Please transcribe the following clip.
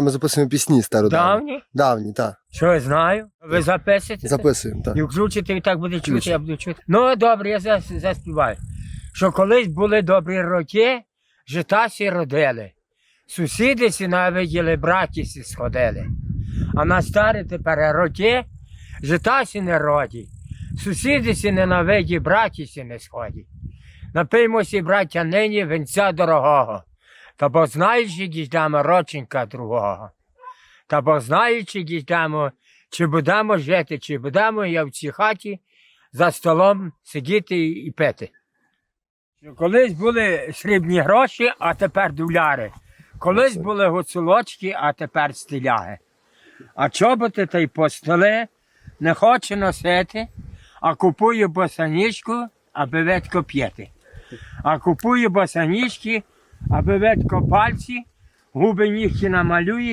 Ми записуємо пісні стародавні. Давні? Давні, так. Що я знаю? Ви записуєте? Записуємо, так. І включите, і так буде чути, я буду чути. Ну, добре, я зас- заспіваю. Що колись були добрі роки, жита сі родили. Сусіди сі навиділи, браті сі сходили. А на старі тепер роки жита сі не роді. Сусіди сі ненавиді, браті сі не сходять. Напиймося, браття, нині венця дорогого. Та бо знаючи діждамо роченька другого. Та бо знаючи діждамо, чи будемо жити, чи будемо я в цій хаті за столом сидіти і пити. Колись були срібні гроші, а тепер доляри. Колись були гуцулочки, а тепер стиляги. А чоботи та й постоли не хоче носити, а купує босанічку, аби ветко п'яти. А купує босанічки, аби ветко пальці, губи нігті намалює,